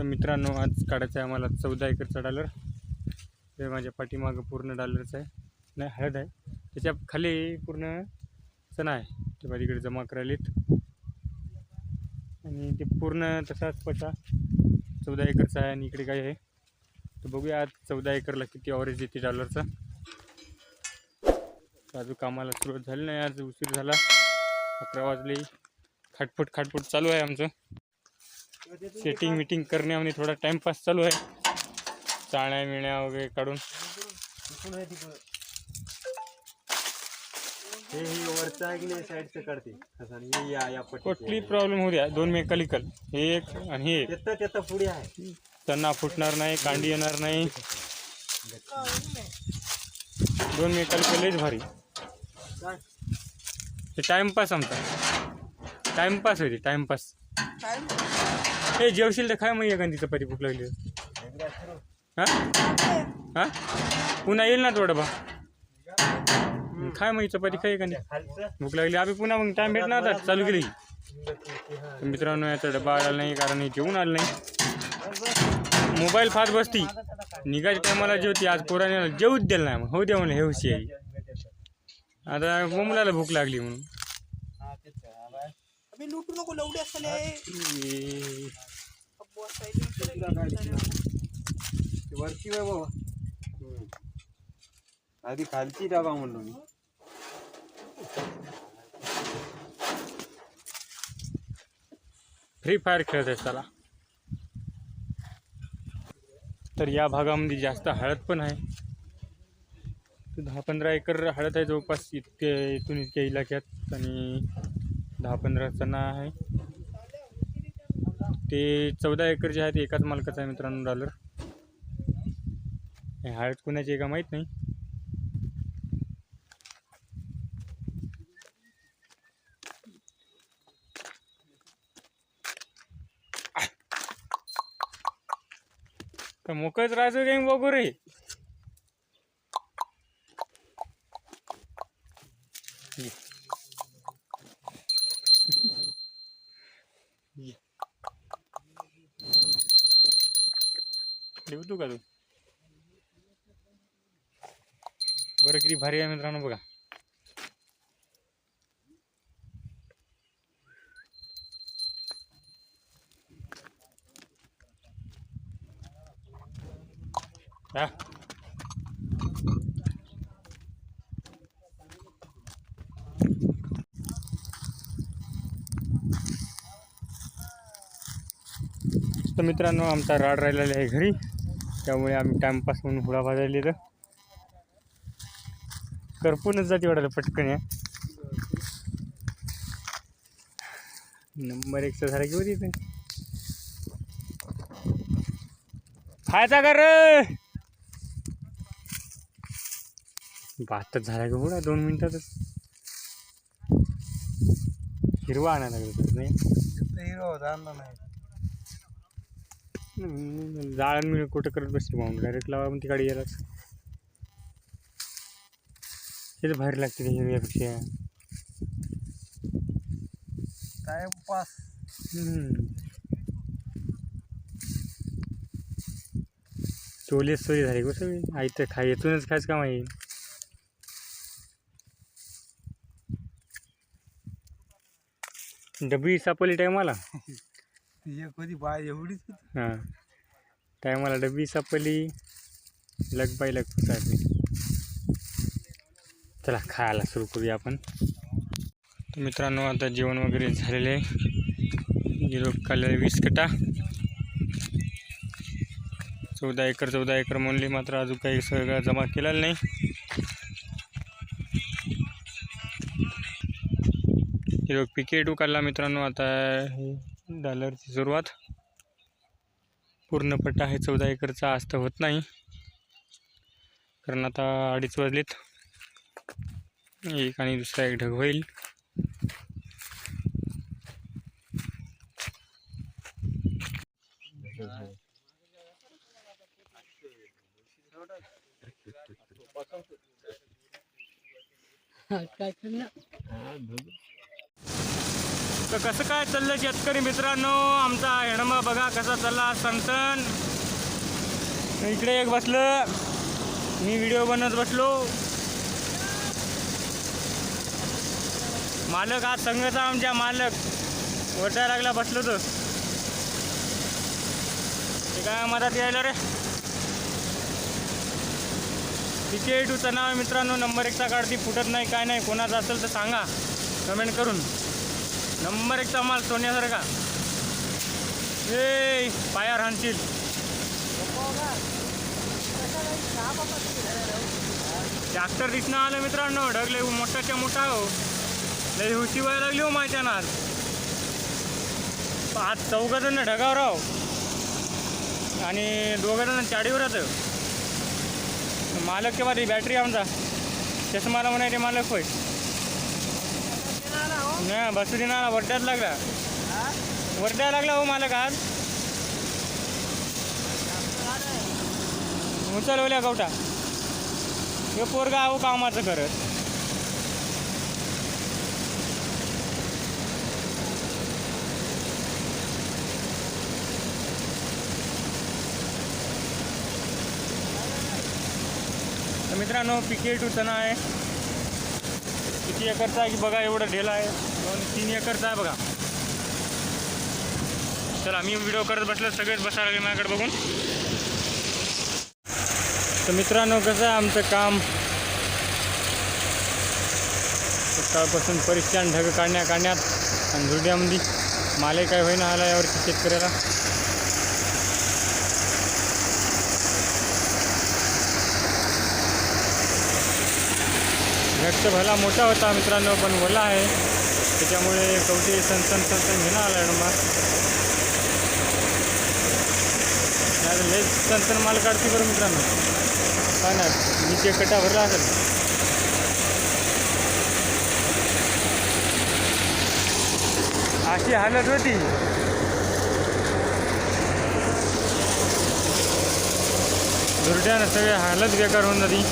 तर मित्रांनो आज काढायचं आहे आम्हाला चौदा एकरचा डॉलर. ते माझ्या पाठीमागं पूर्ण डॉलरचं आहे. नाही हळद आहे. त्याच्याखाली पूर्ण चणा आहे. ते माझ्याकडे जमा करायलेत. आणि ते पूर्ण तसाच पसा चौदा एकरचा आहे आणि इकडे काय आहे. तर बघूया आज चौदा एकरला किती ऑवरेज येते डॉलरचा. अजून कामाला सुरुवात झाली नाही आज उशीर झाला. अकरा वाजले. खाटफुट खाटफुट चालू आहे आमचं. सेटिंग मिटिंग करण्यामध्ये थोडा टाइमपास चालू आहे. चाळण्या मिळण्या वगैरे काढून. आणि कुठली. प्रॉब्लेम होऊ द्या. दोन मेकॅनिकल हे एक आणि हे एक. पुढे आहे. त्यांना फुटणार नाही कांडी येणार नाही. दोन मेकॅनिकल लईच भारी. हे टाइमपास आमचा. टाइमपास होते टाइमपास हे जेवशील तर काय मग एखादी चपाती भूक लागली. हा? हा? पुन्हा येईल ना थोडं बा. काय मग चपाती खाय एखादी भूक लागली. आम्ही पुन्हा मग टाइम भेटणार आता. चालू केली. मित्रांनो याचा डबा आला नाही कारण जेवून आलं नाही. मोबाईल फास्ट बसती. निघायच्या टायमाला जेवती. आज पोराने जेवूच दिलं नाही. मग हो द्या म्हणलं हे हुशी आता मुलाला भूक लागली म्हणून. अबे लुटू नको लवडे असले. वरची बाबा. आधी खालची डबा म्हणलो मी. फ्री फायर खेळत आहे त्याला तर या भागामध्ये जास्त हळद पण आहे. तर दहा पंधरा एकर हळद आहे जवळपास इतके इथून इतक्या इलाक्यात. आणि दहा पंधरा चणा आहे. ते चौदा एकर जे आहे ते एकाच मालकाचं आहे मित्रांनो डॉलर. हे हळद कुणाची एका माहीत नाही? तर मोकळच राहायचं काही बघू रे. Yeah. लिहू तू का तू? बरं किती भारी आहे मित्रांनो बघा. हा. तर मित्रांनो आमचा राड राहिलेला आहे घरी. त्यामुळे आम्ही टाइमपास म्हणून हुडा भाजायला तर करपूनच जाते वाटायला पटकन या. नंबर एकचा झाला की होती ते खायचा कर भातच झाला का हुडा दोन मिनिटातच हिरवा आणायला लागला नाही? हिरो आणला नाही. जाळण मी कुठं करत बसली म्हणून डायरेक्ट लावा मग तिकडे यायलाच. हे भारी लागते ते हिरव्यापेक्षा टाइमपास. हम्म. चोली सोयी झाली कसं आई तर खाय येथूनच खायच का माहीत डबी सापडली टायमाला तुझ्या कधी बाय एवढीच होती. हां. टायमाला डबी सापली लग बाय लग चला खायला सुरू करूया आपण. तर मित्रांनो आता जेवण वगैरे झालेले आहे. गेलो काल वीस कटा चौदा एकर चौदा एकर म्हणली मात्र अजून काही सगळं जमा केलेलं नाही. हे पिके टू काढला मित्रांनो आता डॉलरची सुरुवात. पूर्ण पट्टा आहे चौदा एकरचा आज तर होत नाही. कारण आता अडीच वाजलेत. एक आणि दुसरा एक ढग होईल. काय करणार तर कसं काय चाललं शेतकरी मित्रांनो? आमचा हेडमा बघा कसा चालला सणसण इकडे एक बसलं. मी व्हिडिओ बनत बसलो. मालक आज संघचा आमच्या मालक. वरच्या लागला बसलो तो. ते काय मदत यायला रे? तिथे टूचं नाव मित्रांनो नंबर एकचा काढती फुटत नाही काय नाही कोणाचा असेल तर सांगा. कमेंट करून. नंबर एकचा माल सोन्यासारखा. ए पायावर हाणशील ट्रॅक्टर दिसणं आलं मित्रांनो ढगले मोठाच्या मोठा हो. लय हुशी व्हायला लागली हो माझ्या नात आज चौघ जण ढगावर राहो आणि दोघं जण चाडीवर राहतं हो. मालक केव्हा ती बॅटरी आमचा? चष्माला म्हणायचे मालक होय. नाही बसरी ना वड्ड्यात लागला. वड्ड्यात लागला हो मला काल उचलवल्या गवटा. हे पोरगा हो कामाचं करत. तर मित्रांनो पिके टूचं नाव आहे. किती एकरचा आहे की बघा एवढं ढेल आहे. दोन तीन एकरचा आहे बघा. चला मी व्हिडिओ करत बसलो सगळेच बसायला लागले माझ्याकडे बघून. तर मित्रांनो कसं आहे आमचं काम? सकाळपासून परिश्रम ढग काढण्या काढण्यात आणि धुड्यामध्ये माले काय होईना आला यावरती शेतकऱ्याला. घट्ट भला मोठा होता मित्रांनो पण ओला आहे. त्याच्यामुळे कवटी सनसन सनसन घेणं आला मग नाही सनसन माल काढते बरं मित्रांनो. काय ना नीचे कटा भरला असेल. अशी हालत होती. दुर्ट्यानं सगळे हालत बेकार होऊन जाती.